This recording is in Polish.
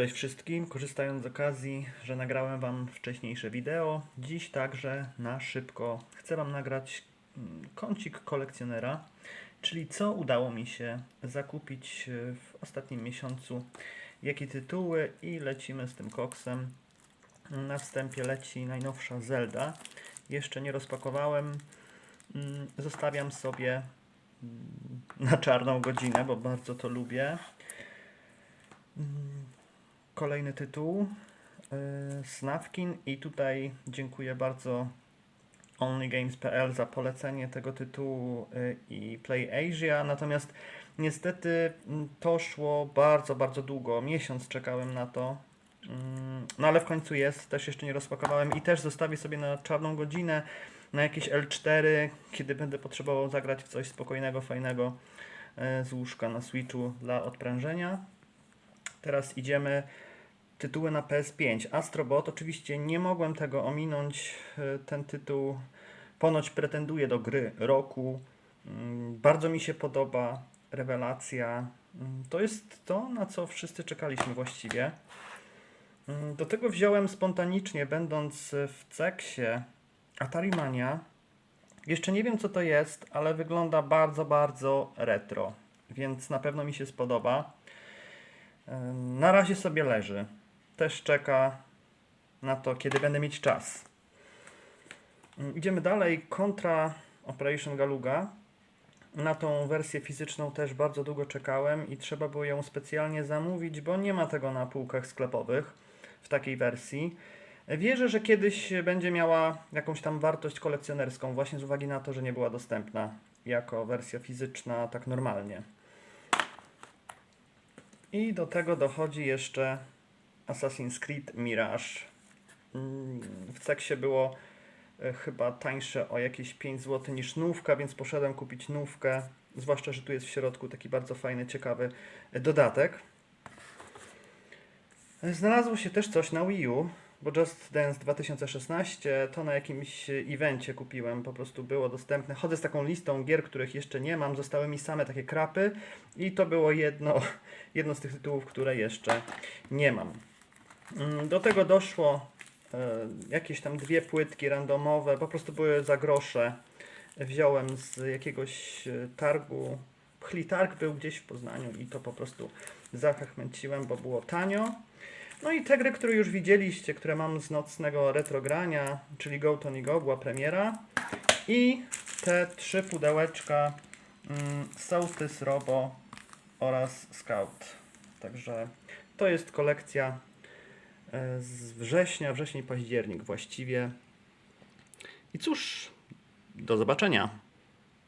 Cześć wszystkim, korzystając z okazji, że nagrałem Wam wcześniejsze wideo, dziś także na szybko chcę Wam nagrać mm, kącik kolekcjonera, czyli co udało mi się zakupić e, w ostatnim miesiącu, jakie tytuły i lecimy z tym koksem. Na wstępie leci najnowsza Zelda, jeszcze nie rozpakowałem, Mm, zostawiam sobie mm, na czarną godzinę, bo bardzo to lubię. Kolejny tytuł yy, Snafkin i tutaj dziękuję bardzo OnlyGames.pl za polecenie tego tytułu yy, i Play Asia, natomiast niestety mm, to szło bardzo, bardzo długo, miesiąc czekałem na to, Mm, no ale w końcu jest, też jeszcze nie rozpakowałem i też zostawię sobie na czarną godzinę, na jakieś L4, kiedy będę potrzebował zagrać w coś spokojnego, fajnego yy, z łóżka na Switchu dla odprężenia. Teraz idziemy tytuły na PS5. Astrobot, oczywiście nie mogłem tego ominąć. e, Ten tytuł ponoć pretenduje do gry roku. Mm, Bardzo mi się podoba. Rewelacja. Mm, To jest to, na co wszyscy czekaliśmy właściwie. Mm, Do tego wziąłem spontanicznie, będąc w Ceksie Atari Mania. Jeszcze nie wiem, co to jest, ale wygląda bardzo, bardzo retro, więc na pewno mi się spodoba. Ym, Na razie sobie leży. Też czeka na to, kiedy będę mieć czas. Idziemy dalej. Contra Operation Galuga. Na tą wersję fizyczną też bardzo długo czekałem i trzeba było ją specjalnie zamówić, bo nie ma tego na półkach sklepowych w takiej wersji. Wierzę, że kiedyś będzie miała jakąś tam wartość kolekcjonerską, właśnie z uwagi na to, że nie była dostępna jako wersja fizyczna tak normalnie. I do tego dochodzi jeszcze Assassin's Creed Mirage. Mm, W Ceksie było e, chyba tańsze o jakieś 5 zł niż nówka, więc poszedłem kupić nówkę. Zwłaszcza, że tu jest w środku taki bardzo fajny, ciekawy e, dodatek. E, Znalazło się też coś na Wii U, bo Just Dance 2016 to na jakimś evencie kupiłem, po prostu było dostępne. Chodzę z taką listą gier, których jeszcze nie mam, zostały mi same takie krapy i to było jedno, jedno z tych tytułów, które jeszcze nie mam. Mm, Do tego doszło e, jakieś tam dwie płytki randomowe, po prostu były za grosze. Wziąłem z jakiegoś e, targu, Pchlitarg był gdzieś w Poznaniu i to po prostu zachachmęciłem, bo było tanio. No i te gry, które już widzieliście, które mam z nocnego retrogrania, czyli Go Tony Go, była premiera. I te trzy pudełeczka mm, Solstice Robo oraz Scout. Także to jest kolekcja z września, wrzesień, październik właściwie. I cóż, do zobaczenia.